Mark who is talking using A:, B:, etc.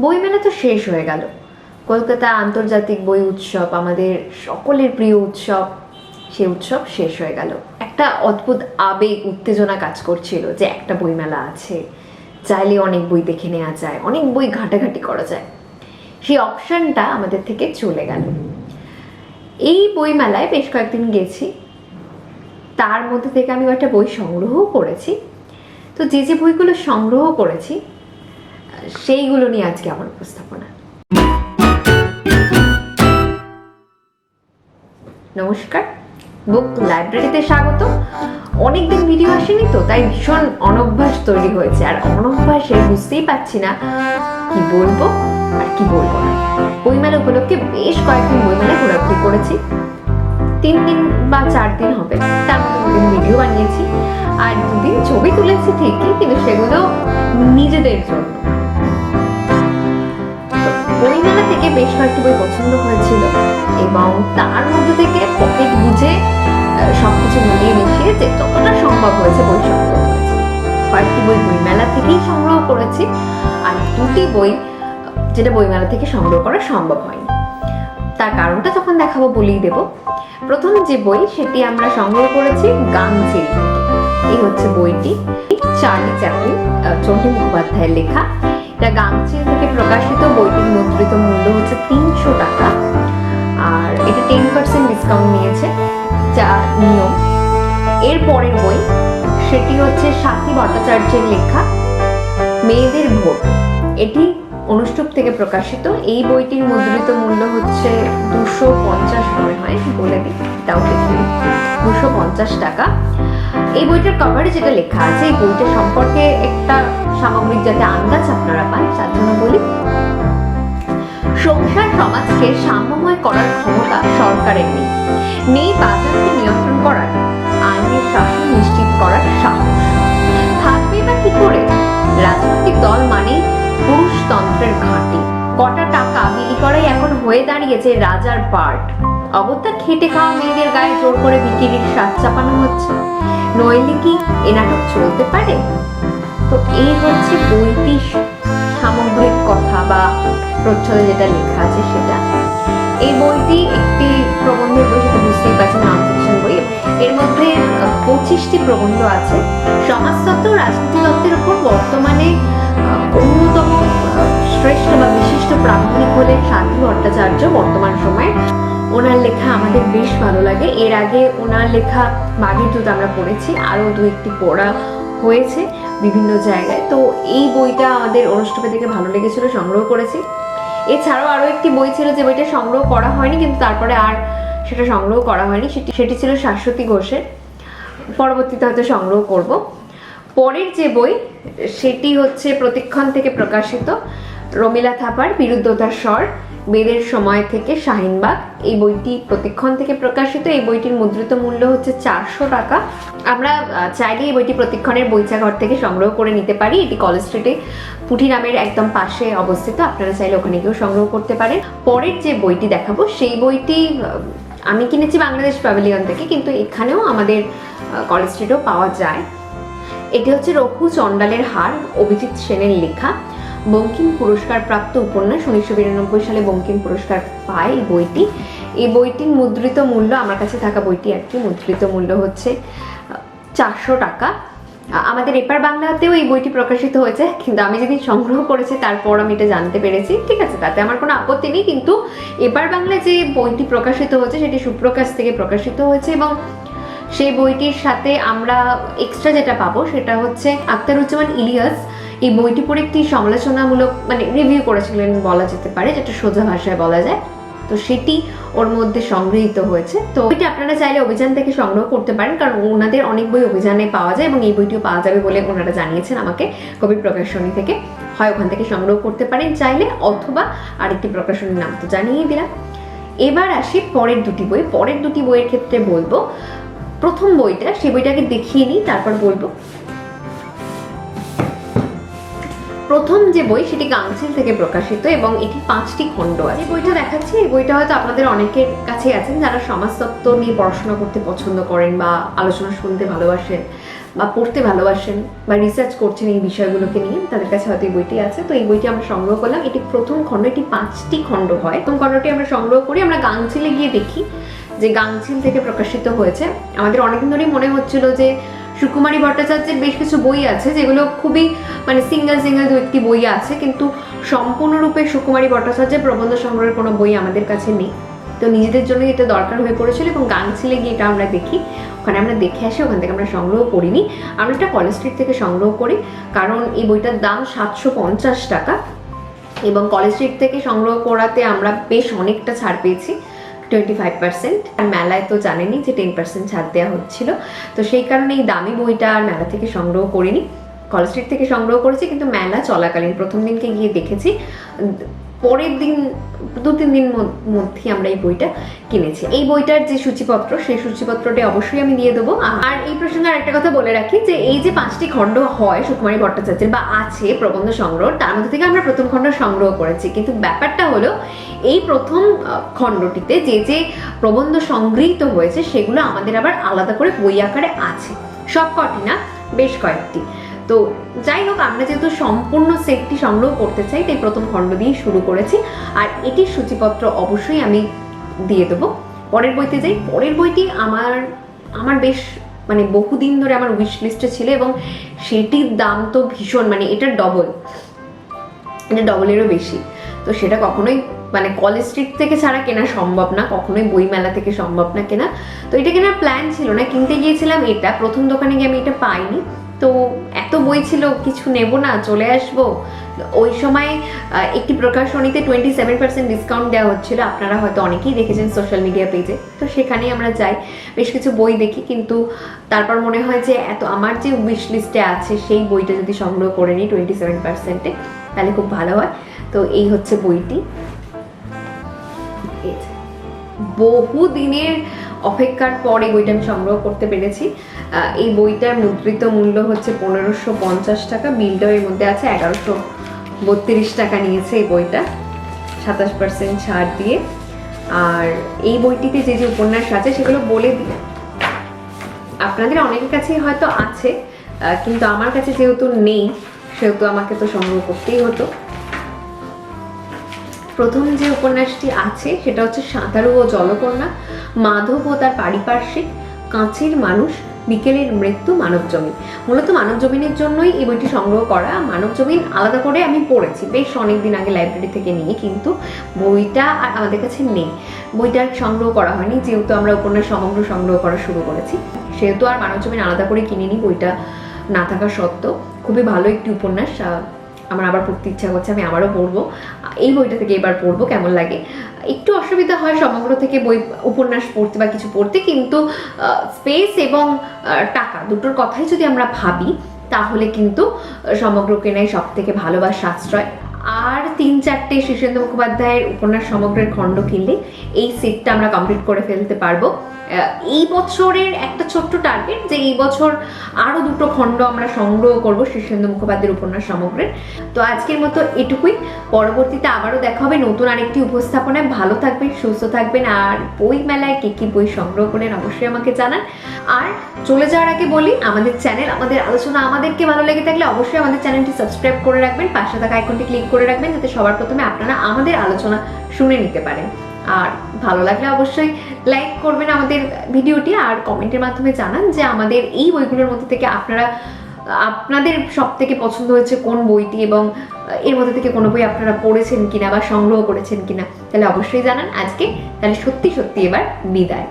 A: বইমেলা তো শেষ হয়ে গেল। কলকাতা আন্তর্জাতিক বই উৎসব, আমাদের সকলের প্রিয় উৎসব সেই উৎসব শেষ হয়ে গেল। একটা অদ্ভুত আবেগ, উত্তেজনা কাজ করছিল যে একটা বইমেলা আছে। চাইলে অনেক বই দেখে নেওয়া যায়, অনেক বই ঘাটাঘাটি করা যায়। সেই অপশনটা আমাদের থেকে চলে গেল। এই বইমেলায় বেশ কয়েকদিন গেছি। তার মধ্যে থেকে আমি একটা বই সংগ্রহও করেছি। তো যে যে বইগুলো সংগ্রহ করেছি সেইগুলো নিয়ে আজকে আমার উপস্থাপনা। নমস্কার। বুক লাইব্রেরিতে স্বাগত। অনেকদিন ভিডিও আসেনি তো, তাই ভীষণ অনভ্যাস তৈরি হয়েছে। আর অনভ্যাসে বুঝতেই পারছি না কি বলব আর কি বলব না। বইমেলা উপলক্ষে বেশ কয়েকদিন বইমেলা ঘোরাঘুরি করেছি। তিন দিন বা চার দিন হবে, তার দুদিন ভিডিও বানিয়েছি। আর দুদিন ছবি তুলেছি ঠিকই, কিন্তু সেগুলো নিজেদের জন্য। থেকে বেশ কয়েকটি বই পছন্দ হয়েছিল এবং তার মধ্যে থেকে পকেট বুঝে আহ, সবকিছু মিলিয়ে মিশিয়ে যে যতটা সম্ভব হয়েছে বই সংগ্রহ করেছি। কয়েকটি বই বইমেলা থেকেই সংগ্রহ করেছি আর দুটি বই যেটা বইমেলা থেকে সংগ্রহ করা সম্ভব হয়নি। তার কারণটা যখন দেখাবো বলেই দেব। প্রথম যে বই সেটি আমরা সংগ্রহ করেছি গাংচিল এই হচ্ছে বইটি। চার্লি চ্যাপলিন চণ্ডী মুখোপাধ্যায়ের লেখা এটা গাংচিল থেকে প্রকাশিত বইটির মুদ্রিত মূল্য হচ্ছে তিনশো টাকা। আর এটা টেন পার্সেন্ট ডিসকাউন্ট নিয়েছে যা নিয়ম। এর পরের বই, সেটি হচ্ছে সাথী ভট্টাচার্যের লেখা মেয়েদের ভোট। এটি অনুষ্ঠুপ থেকে প্রকাশিত। এই বইটির মুদ্রিত মূল্য হচ্ছে দুশো পঞ্চাশ মনে হয়, বলে দিই। তাও দেখি দুশো পঞ্চাশ টাকা। এই বইটার কভারে যেটা লেখা আছে, এই বইটা সম্পর্কে একটা সামগ্রিক যাতে আন্দাজ আপনারা পান, তার জন্য বলি, সংসার সমাজকে সাম্যময় করার ক্ষমতা সরকারের নেই। নেই বাজারকে নিয়ন্ত্রণ করার আইনের শাসন নিশ্চিত করার সাহস। থাকবে বা কি করে? রাজনৈতিক দল মানে পুরুষতন্ত্রের ঘাঁটি। কটা টাকা বিলি করাই এখন হয়ে দাঁড়িয়েছে রাজার পার্ট অগত্যা খেটে খাওয়া মেয়েদের গায়ে জোর করে বিকিরির স্বাদ চাপানো হচ্ছে। নইলে কি এ নাটক চলতে পারে? তো এই হচ্ছে বইটি সামগ্রিক কথা বা প্রচ্ছদে যেটা লেখা আছে সেটা। এই বইটি একটি প্রবন্ধের বই, সেটা বুঝতেই পারছেন নন বই। এর মধ্যে পঁচিশটি প্রবন্ধ আছে। সমাজতত্ত্ব রাজনীতি তত্ত্বের উপর বর্তমানে অন্যতম শ্রেষ্ঠ বা বিশিষ্ট প্রামাণিক হলেন সাধু ভট্টাচার্য বর্তমান সময়ে ওনার লেখা আমাদের বেশ ভালো লাগে। এর আগে ওনার লেখা বাঘের দুধ আমরা পড়েছি, আরও দু একটি পড়া হয়েছে বিভিন্ন জায়গায়। তো এই বইটা আমাদের অনুষ্ঠানে থেকে ভালো লেগেছিল, সংগ্রহ করেছি। এছাড়াও আরও একটি বই ছিল যে বইটা সংগ্রহ করা হয়নি, কিন্তু তারপরে আর সেটা সংগ্রহ করা হয়নি। সেটি সেটি ছিল শাশ্বতী ঘোষের। পরবর্তীতে হয়তো সংগ্রহ করব। পরের যে বই, সেটি হচ্ছে প্রতিক্ষণ থেকে প্রকাশিত রমিলা থাপার বিরুদ্ধতার স্বর। বেদের সময় থেকে শাহিনবাগ। এই বইটি প্রতিক্ষণ থেকে প্রকাশিত। এই বইটির মুদ্রিত মূল্য হচ্ছে চারশো টাকা। আমরা চাইলে এই বইটি প্রতিক্ষণের বইচাঘর থেকে সংগ্রহ করে নিতে পারি। এটি কলেজ স্ট্রিটে পুঁঠি নামের একদম পাশে অবস্থিত। আপনারা চাইলে ওখানে গিয়েও সংগ্রহ করতে পারেন। পরের যে বইটি দেখাবো, সেই বইটি আমি কিনেছি বাংলাদেশ প্যাভিলিয়ন থেকে, কিন্তু এখানেও আমাদের কলেজ স্ট্রিটেও পাওয়া যায়। এটি হচ্ছে রঘু চণ্ডালের হার, অভিজিৎ সেনের লেখা। বঙ্কিম পুরস্কার প্রাপ্ত উপন্যাস উনিশশো বিরানব্বই সালে বঙ্কিম পুরস্কার পায় এই বইটি। এই বইটির মুদ্রিত মূল্য, আমার কাছে থাকা বইটি আর কি মুদ্রিত মূল্য হচ্ছে চারশো টাকা। আমাদের এপার বাংলাতেও এই বইটি প্রকাশিত হয়েছে, কিন্তু আমি যেদিন সংগ্রহ করেছি তারপর আমি এটা জানতে পেরেছি। ঠিক আছে, তাতে আমার কোনো আপত্তি নেই, কিন্তু এপার বাংলায় যে বইটি প্রকাশিত হয়েছে, সেটি সুপ্রকাশ থেকে প্রকাশিত হয়েছে এবং সেই বইটির সাথে আমরা এক্সট্রা যেটা পাবো সেটা হচ্ছে আক্তারুজ্জামান ইলিয়াস এই বইটি পড়ে একটি সমালোচনামূলক মানে রিভিউ করেছিলেন বলা যেতে পারে, যেটা সোজা ভাষায় বলা যায়। তো সেটি ওর মধ্যে সংগৃহীত হয়েছে। তো এটা আপনারা চাইলে অভিযান থেকে সংগ্রহ করতে পারেন, কারণ ওনাদের অনেক বই অভিযানে পাওয়া যায় এবং এই বইটিও পাওয়া যাবে বলে ওনারা জানিয়েছেন আমাকে কবি প্রকাশনী থেকে। হয় ওখান থেকে সংগ্রহ করতে পারেন চাইলে, অথবা আরেকটি প্রকাশনীর নাম তো জানিয়ে দিলাম। এবার আসি পরের দুটি বই। পরের দুটি বইয়ের ক্ষেত্রে বলব প্রথম বইটা, সেই বইটাকে দেখিয়ে নিই, তারপর বলব। প্রথম যে বই, সেটি গাংচিল থেকে প্রকাশিত এবং এটি পাঁচটি খণ্ড আছে। বইটা দেখাচ্ছি। এই বইটা হয়তো আপনাদের অনেকের কাছে আছেন, যারা সমাজতত্ত্ব নিয়ে পড়াশোনা করতে পছন্দ করেন বা আলোচনা শুনতে ভালোবাসেন বা পড়তে ভালোবাসেন বা রিসার্চ করছেন এই বিষয়গুলোকে নিয়ে, তাদের কাছে হয়তো এই বইটি আছে। তো এই বইটি আমরা সংগ্রহ করলাম। এটি প্রথম খণ্ড, এটি পাঁচটি খণ্ড হয়। প্রথম খণ্ডটি আমরা সংগ্রহ করি, আমরা গাংচিলে গিয়ে দেখি যে গাংচিল থেকে প্রকাশিত হয়েছে, আমাদের অনেকদিন ধরেই মনে হচ্ছিল যে সুকুমারী ভট্টাচার্যের বেশ কিছু বই আছে, যেগুলো খুবই মানে সিঙ্গেল সিঙ্গেল দু একটি বই আছে, কিন্তু সম্পূর্ণরূপে সুকুমারী ভট্টাচার্যের প্রবন্ধ সংগ্রহের কোনো বই আমাদের কাছে নেই। তো নিজেদের জন্য এটা দরকার হয়ে পড়েছিল এবং গাংচিলে গিয়ে এটা আমরা দেখি। ওখানে আমরা দেখে আসি, ওখান থেকে আমরা সংগ্রহ করিনি। আমরা এটা কলেজ স্ট্রিট থেকে সংগ্রহ করি, কারণ এই বইটার দাম সাতশো পঞ্চাশ টাকা। এবং কলেজ স্ট্রিট থেকে সংগ্রহ করাতে আমরা বেশ অনেকটা ছাড় পেয়েছি। টোয়েন্টি ফাইভ পার্সেন্ট আর মেলায় তো জানেনি যে টেন পার্সেন্ট ছাড় দেওয়া হচ্ছিল। তো সেই কারণে এই দামি বইটা আর মেলা থেকে সংগ্রহ করিনি। কলেজ স্ট্রিট থেকে সংগ্রহ করেছি, কিন্তু মেলা চলাকালীন প্রথম দিনকে গিয়ে দেখেছি। পরের দিন, দু তিন দিন মধ্য- আমরা এই বইটা কিনেছি। এই বইটার যে সূচিপত্র, সেই সূচিপত্রটি অবশ্যই আমি দিয়ে দেবো। আর এই প্রসঙ্গে আরেকটা কথা বলে রাখি যে, এই যে পাঁচটি খণ্ড হয় সুকুমারী ভট্টাচার্যের বা আছে প্রবন্ধ সংগ্রহ, তার মধ্যে থেকে আমরা প্রথম খণ্ড সংগ্রহ করেছি। কিন্তু ব্যাপারটা হলো, এই প্রথম খণ্ডটিতে যে যে প্রবন্ধ সংগৃহীত হয়েছে, সেগুলো আমাদের আবার আলাদা করে বই আকারে আছে। সব কটি না, বেশ কয়েকটি। তো যাই হোক, আমরা যেহেতু সম্পূর্ণ সেটটি সংগ্রহ করতে চাই, তাই প্রথম খণ্ড দিয়েই শুরু করেছি। আর এটির সূচিপত্র অবশ্যই আমি দিয়ে দেবো। পরের বইতে যাই। পরের বইটি আমার আমার বেশ মানে বহুদিন ধরে আমার উইশ লিস্টে ছিল এবং সেটির দাম তো ভীষণ মানে এটার ডবল এটা ডবলেরও বেশি। তো সেটা কখনোই মানে কলেজ স্ট্রিট থেকে ছাড়া কেনা সম্ভব না, কখনোই বই মেলা থেকে সম্ভব না কেনা। তো এটা কেনার প্ল্যান ছিল না, কিনতে গিয়েছিলাম এটা। প্রথম দোকানে গিয়ে আমি এটা পাইনি। তো এত বই ছিল, কিছু নেব না, চলে আসব। ওই সময় একটি প্রকাশনীতে টোয়েন্টি সেভেন পার্সেন্ট ডিসকাউন্ট দেওয়া হচ্ছিল। আপনারা হয়তো অনেকেই দেখেছেন সোশ্যাল মিডিয়া পেজে তো সেখানেই আমরা যাই, বেশ কিছু বই দেখি, কিন্তু তারপর মনে হয় যে, এত আমার যে উইশ লিস্টে আছে, সেই বইটা যদি সংগ্রহ করে নিই টোয়েন্টি সেভেন পার্সেন্টে তাহলে খুব ভালো হয়। তো এই হচ্ছে বইটি। বহু দিনের অপেক্ষার পর এই বইটা আমি সংগ্রহ করতে পেরেছি। এই বইটার মুদ্রিত মূল্য হচ্ছে পনেরোশো পঞ্চাশ টাকা। বিলটাও এর মধ্যে আছে এগারোশো বত্রিশ টাকা নিয়েছে এই বইটা। সাতাশ পার্সেন্ট ছাড় দিয়ে। আর এই বইটিতে যে যে উপন্যাস আছে সেগুলো বলে দিই আপনাদের অনেকের কাছেই হয়তো আছে কিন্তু আমার কাছে যেহেতু নেই, সেহেতু আমাকে তো সংগ্রহ করতেই হতো। প্রথম যে উপন্যাসটি আছে, সেটা হচ্ছে সাঁতারু ও জলকন্যা। মাধব ও তার পারিপার্শ্বিক কাঁচের মানুষ বিকেলের মৃত্যু মানব জমিন মূলত মানব জমিনের জন্যই এই বইটি সংগ্রহ করা। মানব জমিন আলাদা করে আমি পড়েছি। বেশ অনেক দিন আগে লাইব্রেরি থেকে নিয়ে, কিন্তু বইটা আর আমাদের কাছে নেই। বইটা সংগ্রহ করা হয়নি, যেহেতু আমরা উপন্যাস সমগ্র সংগ্রহ করা শুরু করেছি। সেহেতু আর মানব জমিন আলাদা করে কিনিনি, বইটা না থাকা সত্ত্বেও। খুবই ভালো একটি উপন্যাস আমার আবার পড়তে ইচ্ছা করছে, আমি আবারও পড়ব। এই বইটা থেকে এবার পড়ব, কেমন লাগে? একটু অসুবিধা হয় সমগ্র থেকে বই, উপন্যাস পড়তে বা কিছু পড়তে, কিন্তু স্পেস এবং টাকা দুটোর কথাই যদি আমরা ভাবি, তাহলে কিন্তু সমগ্র কেনাই সব থেকে ভালো বা সাশ্রয়। আর তিন চারটে শীর্ষেন্দু মুখোপাধ্যায়ের উপন্যাস সমগ্রের খণ্ড কিনলে এই সেটটা আমরা কমপ্লিট করে ফেলতে পারব। এই বছরের একটা ছোট্ট টার্গেট যে এই বছর আরও দুটো খণ্ড আমরা সংগ্রহ করব শীর্ষেন্দু মুখোপাধ্যায়ের উপন্যাস সমগ্রের। তো আজকের মতো এটুকুই। পরবর্তীতে আবারও দেখা হবে নতুন আরেকটি উপস্থাপনায়। ভালো থাকবেন, সুস্থ থাকবেন, আর বই মেলায় কে কী বই সংগ্রহ করলেন অবশ্যই আমাকে জানান। আর চলে যাওয়ার আগে বলি, আমাদের চ্যানেল আমাদের আলোচনা আমাদেরকে ভালো লেগে থাকলে অবশ্যই আমাদের চ্যানেলটি সাবস্ক্রাইব করে রাখবেন। পাশে থাকা আইকনটি ক্লিক করে রাখবেন যাতে সবার প্রথমে আপনারা আমাদের আলোচনা শুনে নিতে পারেন। আর ভালো লাগলে অবশ্যই লাইক করবেন আমাদের ভিডিওটি আর কমেন্টের মাধ্যমে জানান যে আমাদের এই বইগুলোর মধ্যে থেকে আপনারা, আপনাদের সব থেকে পছন্দ হয়েছে কোন বইটি এবং এর মধ্যে থেকে কোনো বই আপনারা পড়েছেন কিনা বা সংগ্রহ করেছেন কিনা, তাহলে অবশ্যই জানান। আজকে তাহলে সত্যি সত্যি এবার বিদায়।